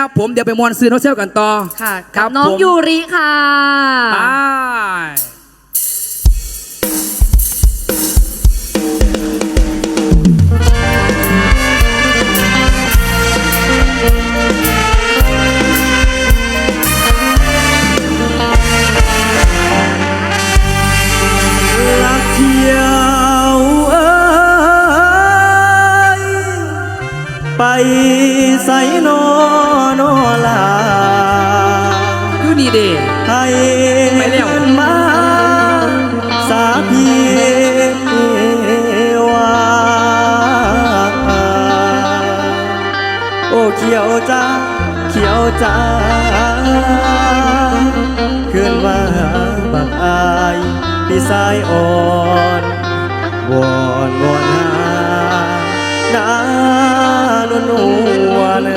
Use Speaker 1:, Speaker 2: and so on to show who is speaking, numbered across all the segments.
Speaker 1: นะครับ ผมเดี๋ยวไปมวนซื้อโนเซลกันต่อ
Speaker 2: ค่ะ
Speaker 1: ครั
Speaker 2: กับน้อง
Speaker 1: ผม
Speaker 2: ยูริค่ะ
Speaker 1: ไป
Speaker 3: ลักเที่ยวเอ้ยไป ใส่นอนอลา
Speaker 1: อยู่นี่เด้
Speaker 3: ให้
Speaker 1: ไปแล้ว
Speaker 3: เงินมาสาพีว่าโอ้เขียวจ้าเขียวจ้าขึ้นมาบักอายพี่สายอ่อนวอนวอนหาห นานวลนวล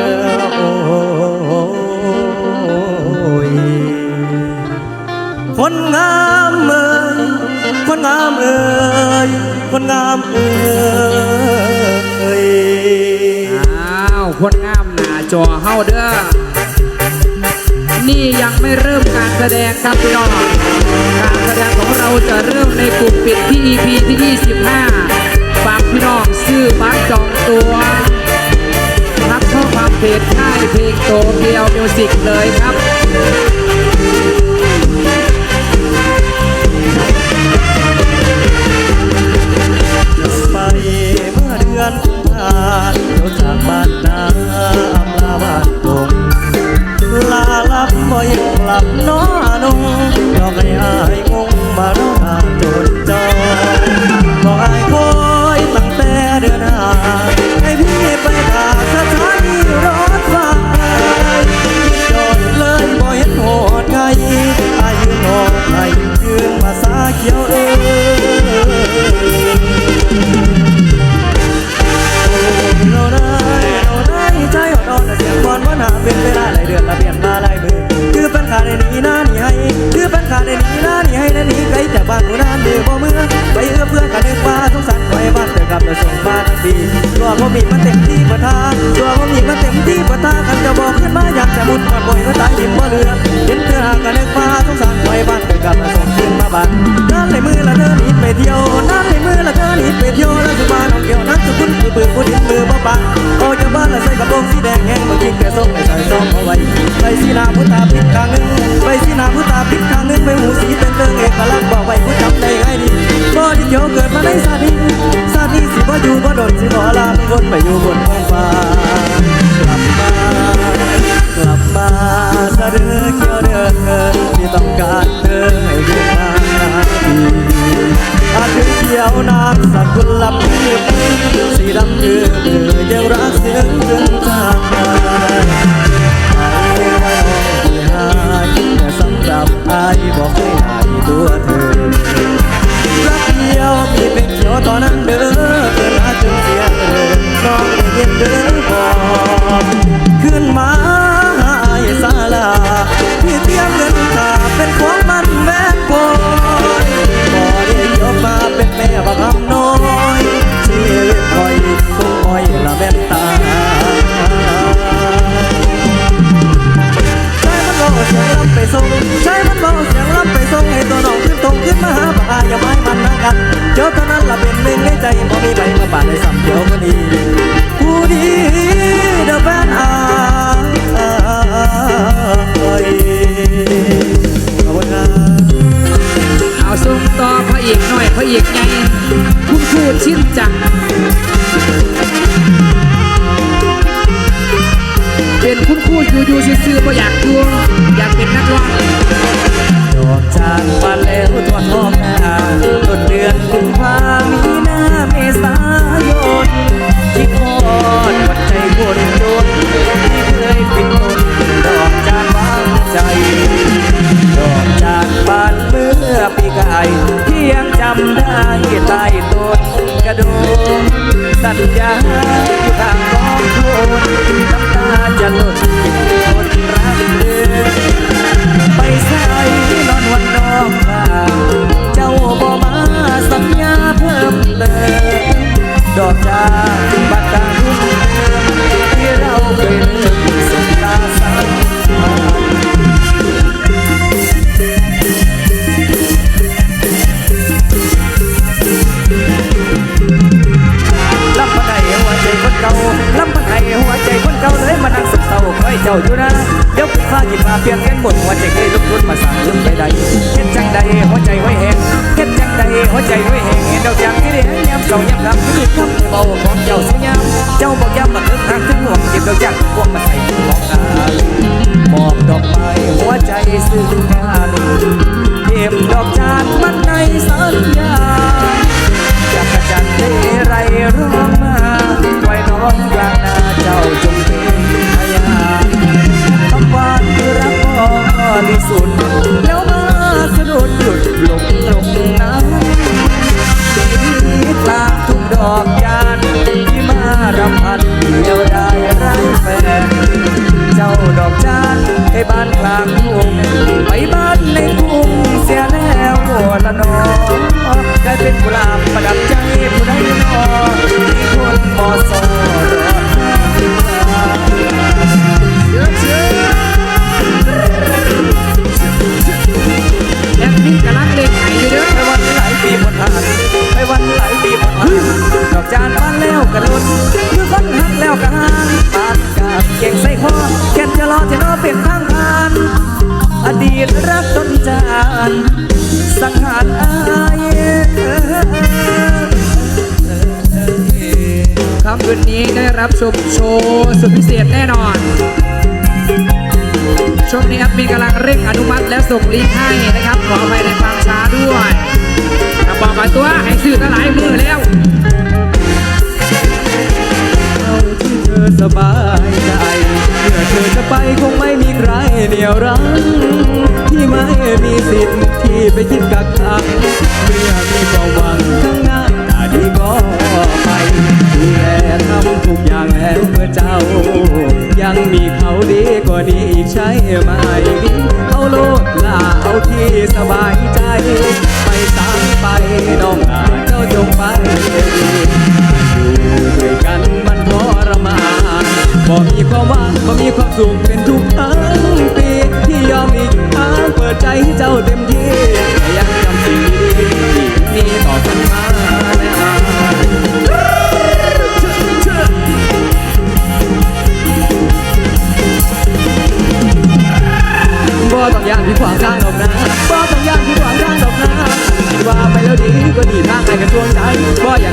Speaker 3: โอ้คนงามเอ่ยคนงามเอ่ยคนงามเอ่ย
Speaker 1: อ้าวคนงามหน้าจอเฮาเด้อนี่ยังไม่เริ่มการแสดงครับพี่น้องการแสดงของเราจะเริ่มในกลุ่มปิดที่ EP ที่ 25 ตรจองตัวทักเข้ามเพจค่ายเพลงโตเกียวมิวสิกเลยครับ
Speaker 3: ไปเมื่อเดือนกุมภาเดี๋ยวจากบ้านนาอำลาบ้านตงลาลับบ่ยังกลับน้อนงดอกไอ้อายงงมา มที่ประทากันจะบอกขึ้นมาอยากจะมุดกอนบ่อยก็ตายยิ้มบ่เหลือเห็นเธอห่างกันนึกว่าสงสารไว้บ้านเธอกลับมาส่งคืนมาบ้านนั่นมือละเธอหนีไปเที่ยวนั่นมือละเธอหนีไปเที่ยวแล้วสุมาน้องเกี่ยวนั่งสุกุลคือปืนผู้ดินมือบ่ปานโอ้จะบ้านละใส่กระโปรงสีแดงแห้งบางทีแต่ส่งไปใส่ซองเอาไว้ไปสีหนาผู้ตาปิดข้างหนึงไปสีหนาผู้ตาปิดข้างหนึงไปหูสีเติงเติงเอกลักษณ์บอกไว้ผู้จำได้ให้ดีบ่ที่เกี่ยวเกิดมาในชาตินี้ชาตินี้สิบ่อยู่บ่โดนสิบ่ลาเป็นคนไปอยู่บนท้องฟ้า บอกขึ้นมาหาไอ้ศาลาพี่เตรียมเงินค่าเป็นของมันแม่นบอยบ่ได้ยกมาเป็นแม่บักคำน้อยชีวิตคอยคงคอยละแว่นตาใช้มันเบาเสียงลำไปส่งใช้มันเบาเสียงลำไปส่งให้ตัวน้องขึ้นตรงขึ้นมาหาปากอายอย่าไม้มันนั่งกันเจ้าเท่านั้นละเป็นหนึ่งในใจบ่มีใบมาบาดในสัมเดียวก็ดี ยาม บ้านกลางทุ่งไปบ้านในกรุงเสียแล้วละนอกลายเป็นกุหลาบประดับใจผู้ใดนอที่คนมอสอรอเชื่อเชื่อ
Speaker 1: แอดมินกำลังเล่นไห้อยู่เด้อ
Speaker 3: ไปวันหลายปีบนผ่านไปวันหลายปีบนผ่านดอกจานบ้านแล้วกระโดดคือคนหักแล้วกระหานปานกาบเก่งใส่คอ ดีตรักต้นจานสังหารอาย
Speaker 1: คำคืนนี้ได้รับชมโชว์สุดพิเศษแน่นอน ช่วงนี้แอดมินกำลังเร่งอนุมัติและส่งลิงก์ให้นะครับ ขออภัยในความช้าด้วยถ้าบอกมาตัวให้ซื้อตั้งหลายมือแล้ว
Speaker 3: เอาที่เธอสบายใจเมื่อเธอจะไปคงไม่มีใครเหนียวรั้ ม่มีสิทธิ์ที่ไปคิดกักขังเมื่อมีความหวังข้างหน้าตาดีก็ไปดูแลทำทุกอย่างแล้วเพื่อเจ้า ยังมีเขาดีกว่านี้อีกใช่ไหมเอาโลดลาเอาที่สบายใจ ไปตามไปน้องลาเจ้าจงไปอยู่ด้วยกันมันทรมานบ่มีความหวังบ่มีความสุขเป็นทุกทั้งปี ที่ยอมอีกทางเปิดใจให้เจ้าเต็มที่แต่ยังจำสิ่งดีๆที่มีต่อกันมานะบ่ต้องย่านที่ขวางทางดอกนะบ่ต้องย่านที่ขวางทางดอกนะว่าไปแล้วดีก็ดีทางให้กระทวงใจบ่อยาก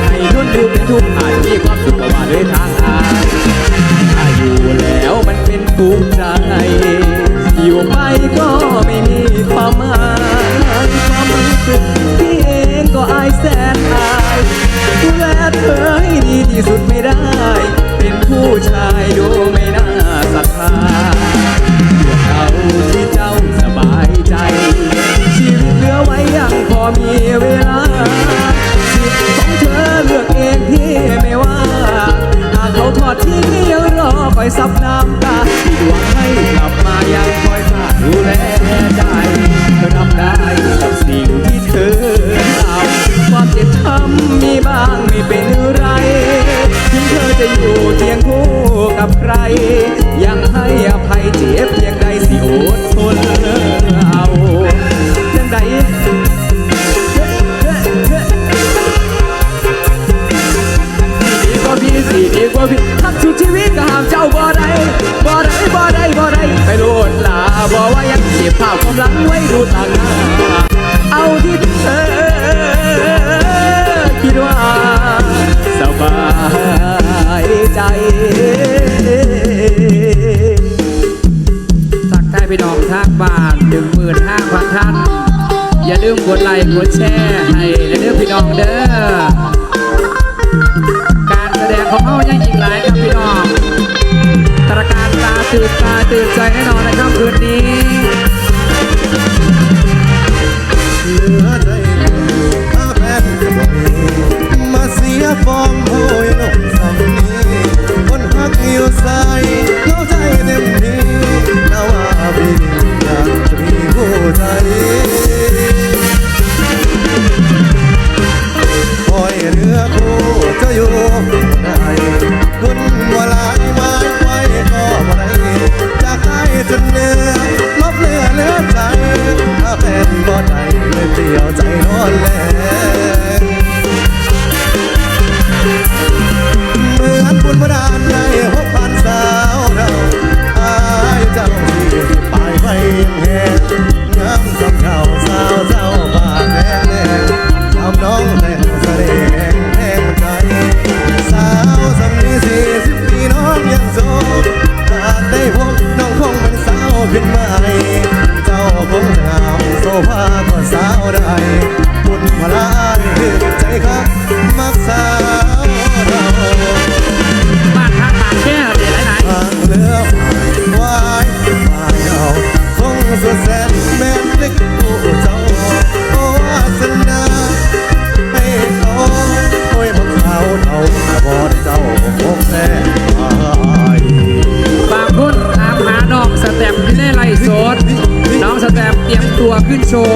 Speaker 3: อคอยซับน้ำตาที่หวังให้กลับมายังคอยฝาดูแลใจรับได้กับสิ่งที่เธอทำความเจ็บช้ำมีบ้างไม่เป็นไรถึงเธอจะอยู่เคียงคู่กับใคร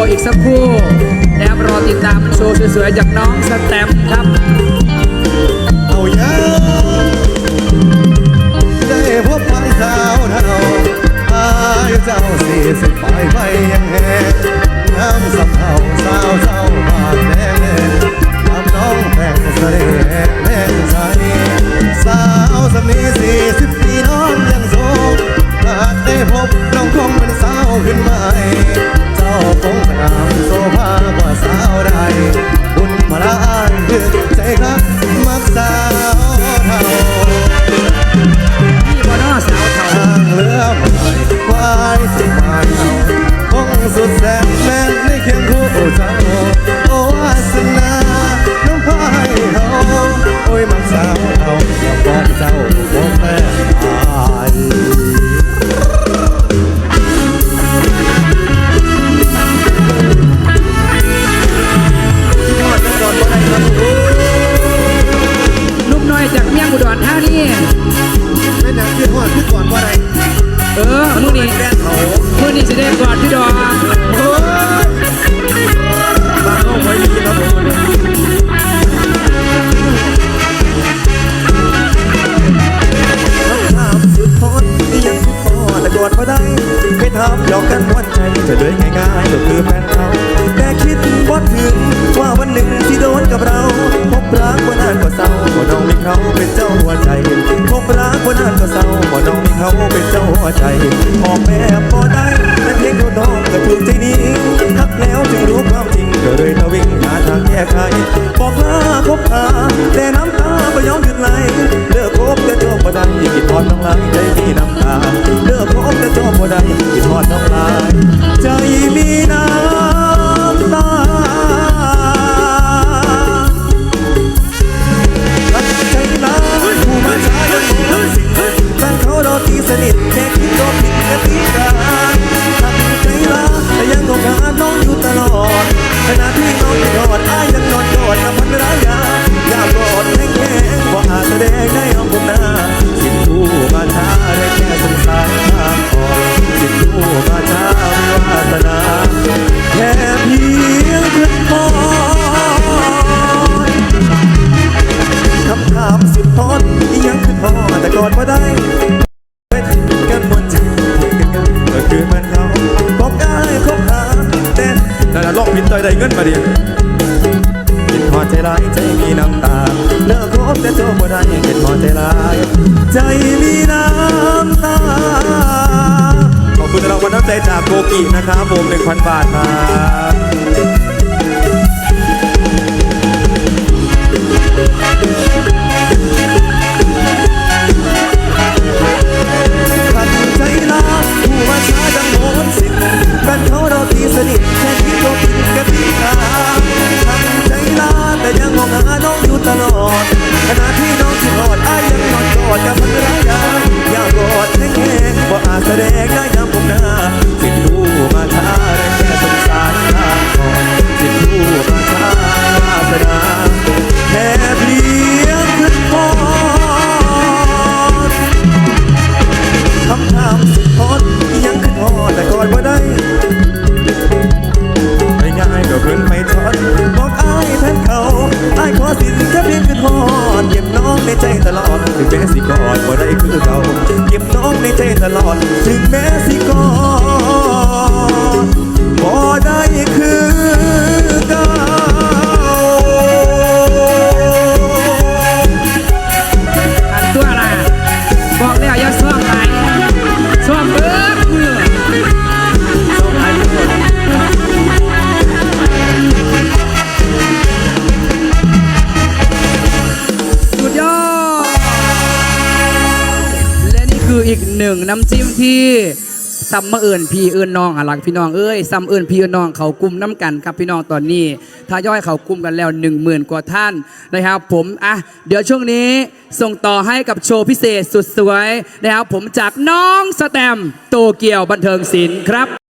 Speaker 3: อีกสักค
Speaker 1: รู่แะครับรอ
Speaker 2: ติด
Speaker 1: ตามโชว์สวยๆจากน้องสแตม
Speaker 2: ใครบ
Speaker 1: อ
Speaker 2: ก
Speaker 1: ลา
Speaker 2: คบหาแต่น้ำตาไม่ยอมหยุดไหลเลือกคบแต่จบบ่ได้คิดทอดน้องลายใจมีน้ำตาเลือกคบแต่จบบ่ได้คิดทอดน้องลายใจมีน้ำตาใจร้ายผู้มาใช้ตั้งเขาโดนตีสนิทแค่คิดก็ผิดแค่พิกาทำใจร้ายยังโอกาสน้ออยู่ตลอดขณะที่ ดงในห้องผมนาสินทูบาทาได้แค่สงสารทางก่อนสินทูบาทาวิวาสนาแค่เพียงเพื่อนพอยคำถามสิบพอนยังขึ้นพอแต่ก่อนว่าได้กันบนใจก็คือมันเขาบอกได้คบหาแต่แต่ละลอกพินต่อยได้เงินมาเดียว อใจร้ายใจมีน้ำตาเลิกคบแต่เจ้าบ่ได้เห็นพอใจร้ายใจมีน้ำตา ขอบคุณรางวัลน้ำใจจากโกกินะครับผมหนึ่งพันบาทครับสนิท ใจตลอด ถึงแม้สิกอดบ่ได้คือเราจึงเก็บน้องในใจตลอด ถึงแม้สิกอด
Speaker 1: นึ่
Speaker 2: งน้ำ
Speaker 1: จิ้มที่ซ้ำมาเอื่นพี่เอื่นน้องหลักพี่น้องเอ้ยซ้ำเอื่นพี่เอื่นน้องเขากลุ่มน้ำกันครับพี่น้องตอนนี้ทายอยเขากลุ่มกันแล้ว1 0,000กว่าท่านนะครับ ผมอะเดี๋ยวช่วงนี้ส่งต่อให้กับโชว์พิเศษสุดสวยนะครับผมจากน้องสแตมโตเกียวบันเทิงศิลป์ครับ